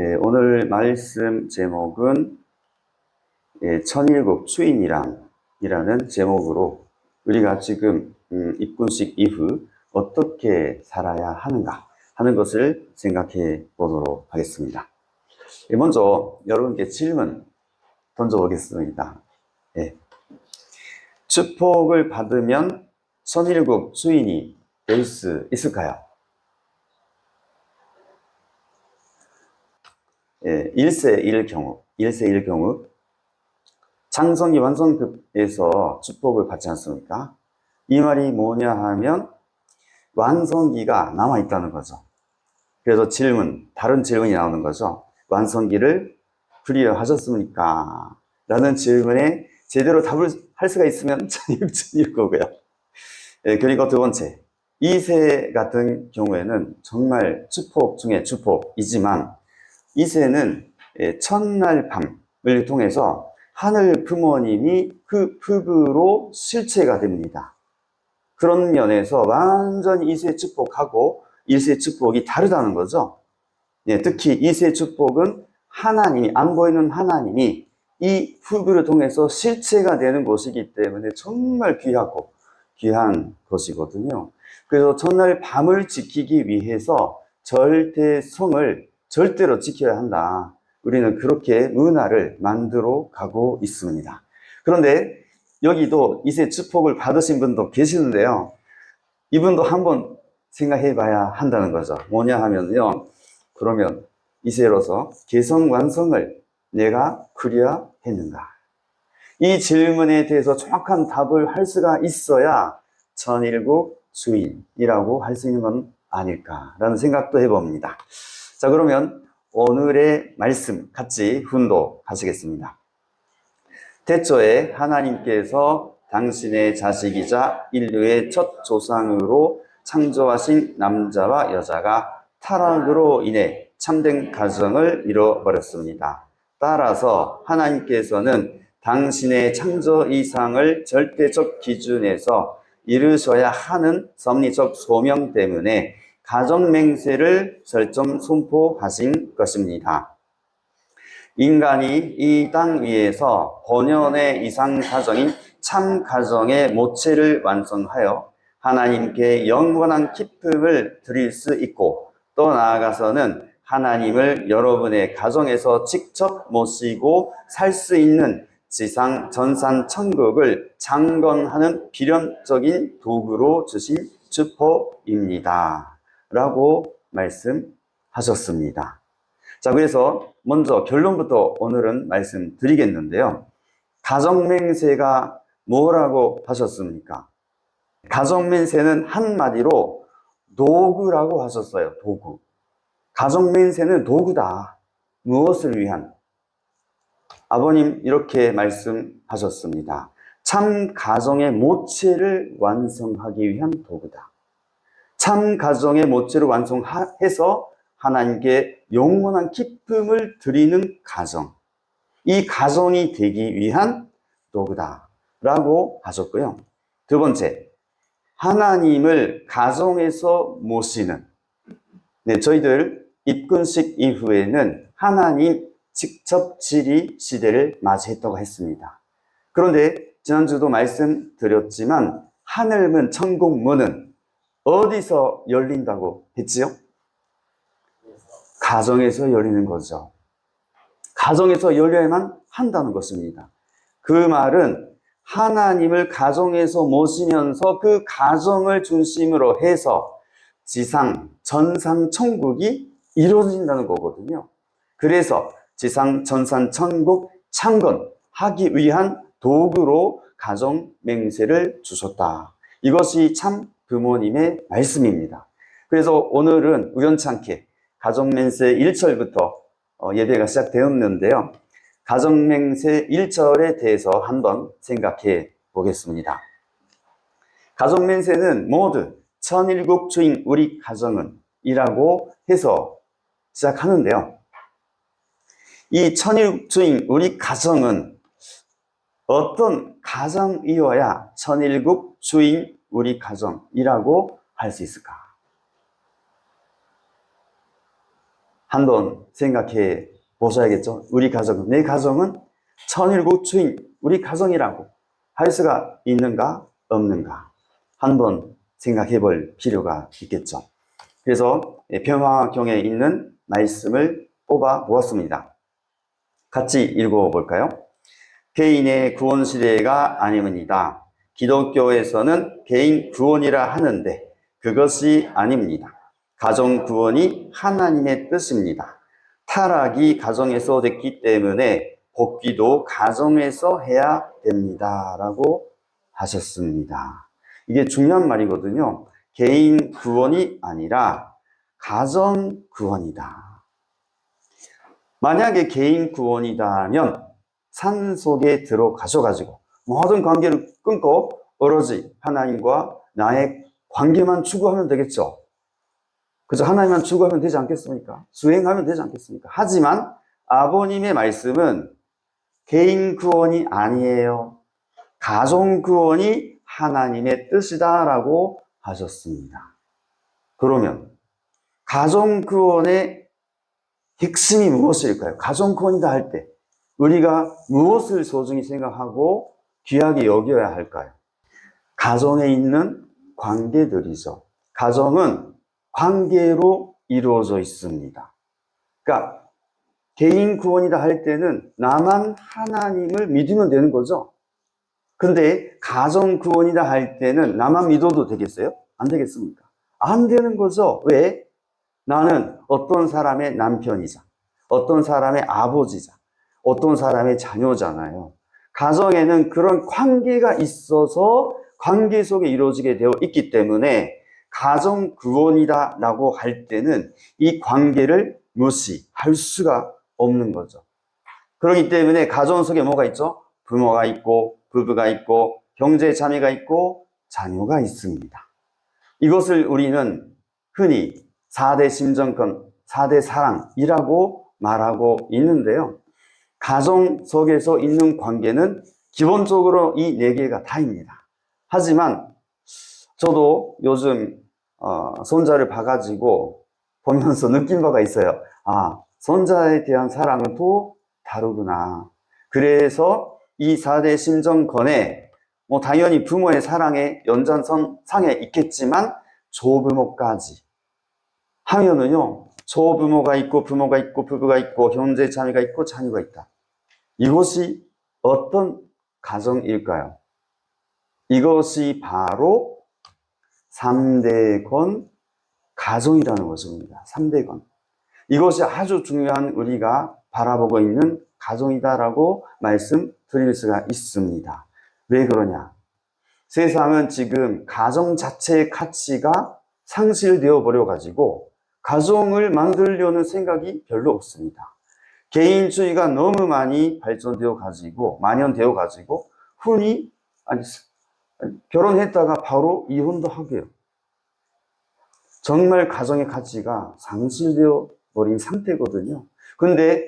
예, 오늘 말씀 제목은 예, 천일국 추인이란이라는 제목으로 우리가 지금 음, 입군식 이후 어떻게 살아야 하는가 하는 것을 생각해 보도록 하겠습니다. 예, 먼저 여러분께 질문 던져보겠습니다. 예. 축복을 받으면 천일국 주인이 될 수 있을까요? 예, 1세 1 경우, 1세 1 경우, 장성이 완성급에서 축복을 받지 않습니까? 이 말이 뭐냐 하면, 완성기가 남아 있다는 거죠. 그래서 질문, 다른 질문이 나오는 거죠. 완성기를 클리어 하셨습니까? 라는 질문에 제대로 답을 할 수가 있으면 천일천일 거고요. 예, 그리고 두 번째, 2세 같은 경우에는 정말 축복 중에 축복이지만, 이세는 예, 첫날 밤을 통해서 하늘 부모님이 그 흙으로 실체가 됩니다. 그런 면에서 완전히 이세 축복하고 일세 축복이 다르다는 거죠. 예, 특히 이세 축복은 하나님이, 안 보이는 하나님이 이 흙을 통해서 실체가 되는 것이기 때문에 정말 귀하고 귀한 것이거든요. 그래서 첫날 밤을 지키기 위해서 절대성을 절대로 지켜야 한다. 우리는 그렇게 문화를 만들어 가고 있습니다. 그런데 여기도 이세 축복을 받으신 분도 계시는데요. 이분도 한번 생각해 봐야 한다는 거죠. 뭐냐 하면요. 그러면 이세로서 개성 완성을 내가 그려야 했는가? 이 질문에 대해서 정확한 답을 할 수가 있어야 천일국 주인이라고 할 수 있는 건 아닐까라는 생각도 해봅니다. 자, 그러면 오늘의 말씀 같이 훈독하시겠습니다. 태초에 하나님께서 당신의 자식이자 인류의 첫 조상으로 창조하신 남자와 여자가 타락으로 인해 참된 가정을 잃어버렸습니다. 따라서 하나님께서는 당신의 창조 이상을 절대적 기준에서 이루셔야 하는 섭리적 소명 때문에 가정 맹세를 절정 선포하신 것입니다. 인간이 이 땅 위에서 본연의 이상 가정인 참 가정의 모체를 완성하여 하나님께 영원한 기쁨을 드릴 수 있고 또 나아가서는 하나님을 여러분의 가정에서 직접 모시고 살 수 있는 지상 전산 천국을 장건하는 필연적인 도구로 주신 축복입니다. 라고 말씀하셨습니다. 자, 그래서 먼저 결론부터 오늘은 말씀드리겠는데요. 가정맹세가 뭐라고 하셨습니까? 가정맹세는 한마디로 도구라고 하셨어요. 도구. 가정맹세는 도구다. 무엇을 위한? 아버님 이렇게 말씀하셨습니다. 참 가정의 모체를 완성하기 위한 도구다. 참 가정의 모체를 완성해서 하나님께 영원한 기쁨을 드리는 가정. 이 가정이 되기 위한 도구다. 라고 하셨고요. 두 번째, 하나님을 가정에서 모시는. 네, 저희들 입근식 이후에는 하나님 직접 지리 시대를 맞이했다고 했습니다. 그런데 지난주도 말씀드렸지만 하늘문, 천국문은 어디서 열린다고 했지요? 가정에서 열리는 거죠. 가정에서 열려야만 한다는 것입니다. 그 말은 하나님을 가정에서 모시면서 그 가정을 중심으로 해서 지상, 전상, 천국이 이루어진다는 거거든요. 그래서 지상, 전산, 천국 창건하기 위한 도구로 가정 맹세를 주셨다. 이것이 참 부모님의 말씀입니다. 그래서 오늘은 우연찮게 가정맹세 1절부터 어, 예배가 시작되었는데요. 가정맹세 1절에 대해서 한번 생각해 보겠습니다. 가정맹세는 모두 천일국 주인 우리 가정은 이라고 해서 시작하는데요. 이 천일국 주인 우리 가정은 어떤 가정이어야 천일국 주인 우리 가정이라고 할 수 있을까? 한번 생각해 보셔야겠죠. 우리 가정은, 내 가정은 천일국 주인, 우리 가정이라고 할 수가 있는가, 없는가. 한번 생각해 볼 필요가 있겠죠. 그래서 평화경에 있는 말씀을 뽑아 보았습니다. 같이 읽어 볼까요? 개인의 구원 시대가 아닙니다. 기독교에서는 개인 구원이라 하는데 그것이 아닙니다. 가정 구원이 하나님의 뜻입니다. 타락이 가정에서 됐기 때문에 복귀도 가정에서 해야 됩니다. 라고 하셨습니다. 이게 중요한 말이거든요. 개인 구원이 아니라 가정 구원이다. 만약에 개인 구원이다면 산 속에 들어가셔가지고 모든 관계를 끊고 오로지 하나님과 나의 관계만 추구하면 되겠죠. 그저 하나님만 추구하면 되지 않겠습니까? 수행하면 되지 않겠습니까? 하지만 아버님의 말씀은 개인 구원이 아니에요. 가정 구원이 하나님의 뜻이다라고 하셨습니다. 그러면 가정 구원의 핵심이 무엇일까요? 가정 구원이다 할 때 우리가 무엇을 소중히 생각하고 귀하게 여겨야 할까요? 가정에 있는 관계들이죠. 가정은 관계로 이루어져 있습니다. 그러니까 개인 구원이다 할 때는 나만 하나님을 믿으면 되는 거죠. 근데 가정 구원이다 할 때는 나만 믿어도 되겠어요? 안 되겠습니까? 안 되는 거죠. 왜? 나는 어떤 사람의 남편이자, 어떤 사람의 아버지자, 어떤 사람의 자녀잖아요. 가정에는 그런 관계가 있어서 관계 속에 이루어지게 되어 있기 때문에 가정 구원이다 라고 할 때는 이 관계를 무시할 수가 없는 거죠. 그렇기 때문에 가정 속에 뭐가 있죠? 부모가 있고 부부가 있고 형제 자매가 있고 자녀가 있습니다. 이것을 우리는 흔히 4대 심정권, 4대 사랑이라고 말하고 있는데요. 가정 속에서 있는 관계는 기본적으로 이 네 개가 다입니다. 하지만 저도 요즘 어, 손자를 봐가지고 보면서 느낀 바가 있어요. 아, 손자에 대한 사랑은 또 다르구나. 그래서 이 4대 심정권에 뭐 당연히 부모의 사랑의 연장선 상에 있겠지만 조부모까지 하면은요 조부모가 있고 부모가 있고 부부가 있고 형제 자매가 있고 자녀가 있다. 이것이 어떤 가정일까요? 이것이 바로 3대권 가정이라는 것입니다. 3대권. 이것이 아주 중요한 우리가 바라보고 있는 가정이다라고 말씀드릴 수가 있습니다. 왜 그러냐? 세상은 지금 가정 자체의 가치가 상실되어 버려 가지고 가정을 만들려는 생각이 별로 없습니다. 개인주의가 너무 많이 발전되어 가지고 만연되어 가지고 흔히 아니 결혼했다가 바로 이혼도 하게요. 정말 가정의 가치가 상실되어 버린 상태거든요. 근데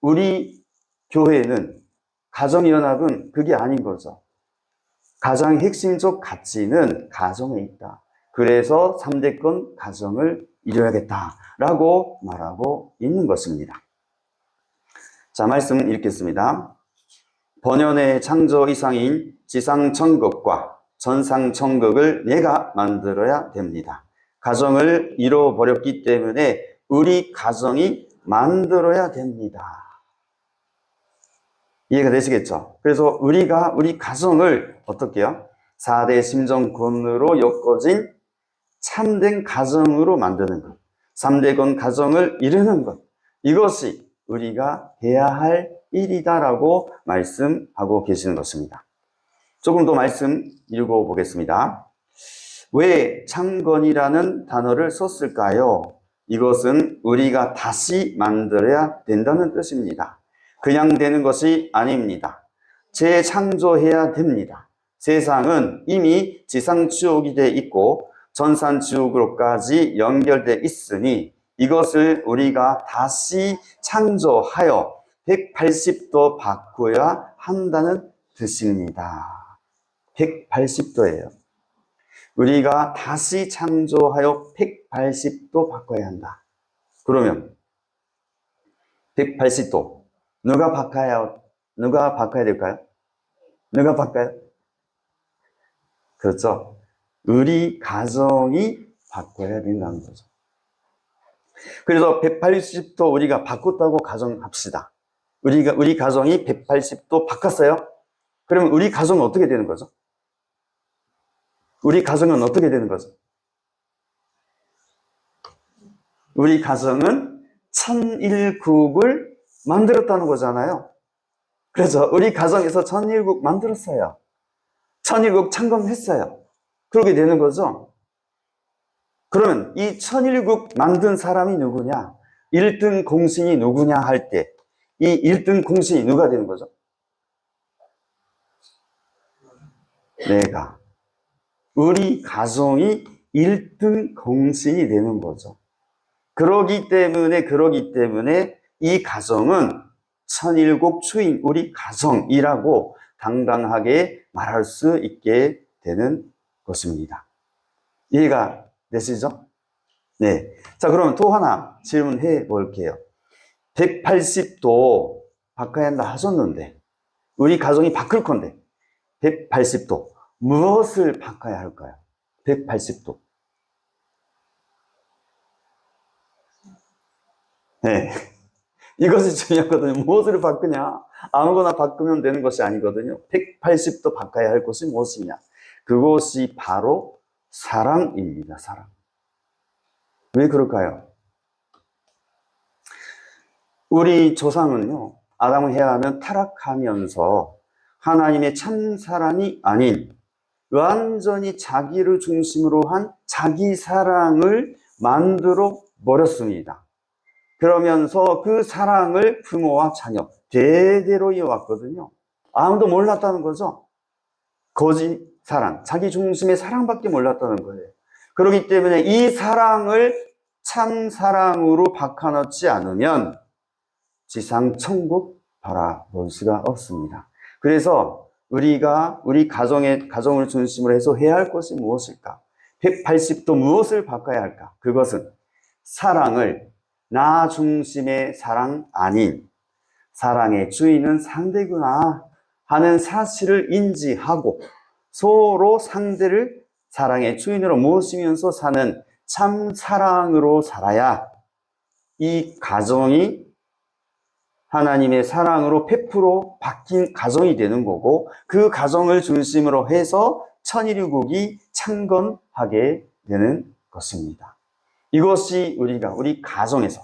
우리 교회는 가정연합은 그게 아닌 거죠. 가장 핵심적 가치는 가정에 있다. 그래서 3대권 가정을 이뤄야겠다라고 말하고 있는 것입니다. 자, 말씀 읽겠습니다. 번연의 창조 이상인 지상천국과 전상천국을 내가 만들어야 됩니다. 가정을 잃어버렸기 때문에 우리 가정이 만들어야 됩니다. 이해가 되시겠죠? 그래서 우리가 우리 가정을 어떻게요? 4대 심정권으로 엮어진 참된 가정으로 만드는 것. 3대권 가정을 이루는 것. 이것이 우리가 해야 할 일이다라고 말씀하고 계시는 것입니다. 조금 더 말씀 읽어보겠습니다. 왜 창건이라는 단어를 썼을까요? 이것은 우리가 다시 만들어야 된다는 뜻입니다. 그냥 되는 것이 아닙니다. 재창조해야 됩니다. 세상은 이미 지상지옥이 돼 있고 전산지옥으로까지 연결돼 있으니 이것을 우리가 다시 창조하여 180도 바꾸어야 한다는 뜻입니다. 180도예요. 우리가 다시 창조하여 180도 바꿔야 한다. 그러면 180도. 누가 바꿔야, 누가 바꿔야 될까요? 누가 바꿔요? 그렇죠. 우리 가정이 바꿔야 된다는 거죠. 그래서 180도 우리가 바꿨다고 가정합시다. 우리가, 우리 가정이 180도 바꿨어요? 그러면 우리 가정은 어떻게 되는 거죠? 우리 가정은 어떻게 되는 거죠? 우리 가정은 천일국을 만들었다는 거잖아요. 그래서 우리 가정에서 천일국 만들었어요. 천일국 창건했어요. 그렇게 되는 거죠. 그러면 이 천일국 만든 사람이 누구냐? 1등 공신이 누구냐 할 때, 이 1등 공신이 누가 되는 거죠? 내가. 우리 가정이 1등 공신이 되는 거죠. 그러기 때문에, 그러기 때문에 이 가정은 천일국 주인, 우리 가정이라고 당당하게 말할 수 있게 되는 것입니다. 이해가 되시죠? 네. 자, 그러면 또 하나 질문해 볼게요. 180도 바꿔야 한다 하셨는데, 우리 가정이 바꿀 건데, 180도. 무엇을 바꿔야 할까요? 180도. 네. 이것이 중요하거든요. 무엇을 바꾸냐? 아무거나 바꾸면 되는 것이 아니거든요. 180도 바꿔야 할 것이 무엇이냐? 그것이 바로 사랑입니다. 사랑. 왜 그럴까요? 우리 조상은요, 아담을 해야 하는 타락하면서 하나님의 참 사랑이 아닌 완전히 자기를 중심으로 한 자기 사랑을 만들어 버렸습니다. 그러면서 그 사랑을 부모와 자녀 대대로 이어왔거든요. 아무도 몰랐다는 거죠. 거짓 사랑, 자기 중심의 사랑밖에 몰랐다는 거예요. 그렇기 때문에 이 사랑을 참 사랑으로 바꿔놓지 않으면 지상 천국 바라볼 수가 없습니다. 그래서 우리가 우리 가정의 가정을 중심으로 해서 해야 할 것이 무엇일까? 180도 무엇을 바꿔야 할까? 그것은 사랑을 나 중심의 사랑 아닌 사랑의 주인은 상대구나 하는 사실을 인지하고 서로 상대를 사랑의 주인으로 모시면서 사는 참 사랑으로 살아야 이 가정이 하나님의 사랑으로 100% 바뀐 가정이 되는 거고 그 가정을 중심으로 해서 천일국이 창건하게 되는 것입니다. 이것이 우리가 우리 가정에서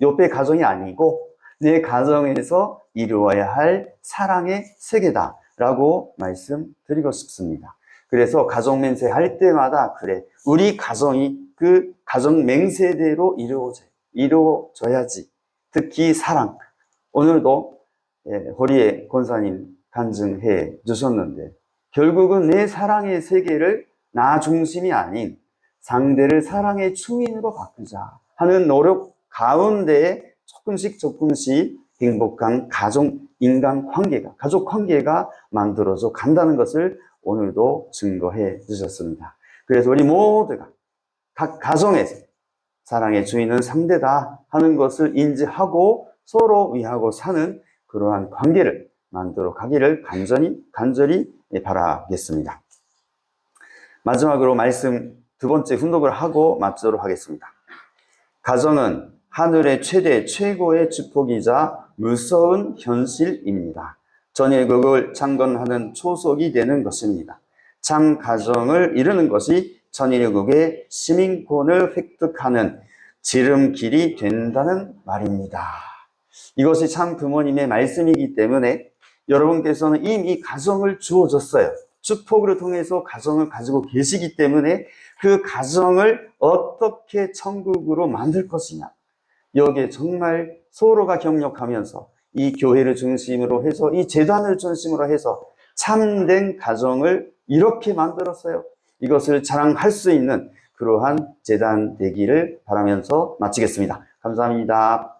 옆에 가정이 아니고 내 가정에서 이루어야 할 사랑의 세계다 라고 말씀드리고 싶습니다. 그래서 가정 맹세 할 때마다 그래 우리 가정이 그 가정 맹세대로 이루어져 이루어져야지 특히 사랑 오늘도 예, 호리의 권사님 간증해 주셨는데 결국은 내 사랑의 세계를 나 중심이 아닌 상대를 사랑의 주인으로 바꾸자 하는 노력 가운데 조금씩 조금씩 행복한 가정, 인간 관계가, 가족 관계가 만들어져 간다는 것을 오늘도 증거해 주셨습니다. 그래서 우리 모두가 각 가정에서 사랑의 주인은 상대다 하는 것을 인지하고 서로 위하고 사는 그러한 관계를 만들어 가기를 간절히, 간절히 바라겠습니다. 마지막으로 말씀 두 번째 훈독을 하고 마치도록 하겠습니다. 가정은 하늘의 최대 최고의 축복이자 무서운 현실입니다. 전일국을 창건하는 초석이 되는 것입니다. 참 가정을 이루는 것이 전일국의 시민권을 획득하는 지름길이 된다는 말입니다. 이것이 참 부모님의 말씀이기 때문에 여러분께서는 이미 가정을 주어졌어요. 축복을 통해서 가정을 가지고 계시기 때문에 그 가정을 어떻게 천국으로 만들 것이냐. 여기에 정말 서로가 경력하면서 이 교회를 중심으로 해서 이 재단을 중심으로 해서 참된 가정을 이렇게 만들었어요. 이것을 자랑할 수 있는 그러한 재단 되기를 바라면서 마치겠습니다. 감사합니다.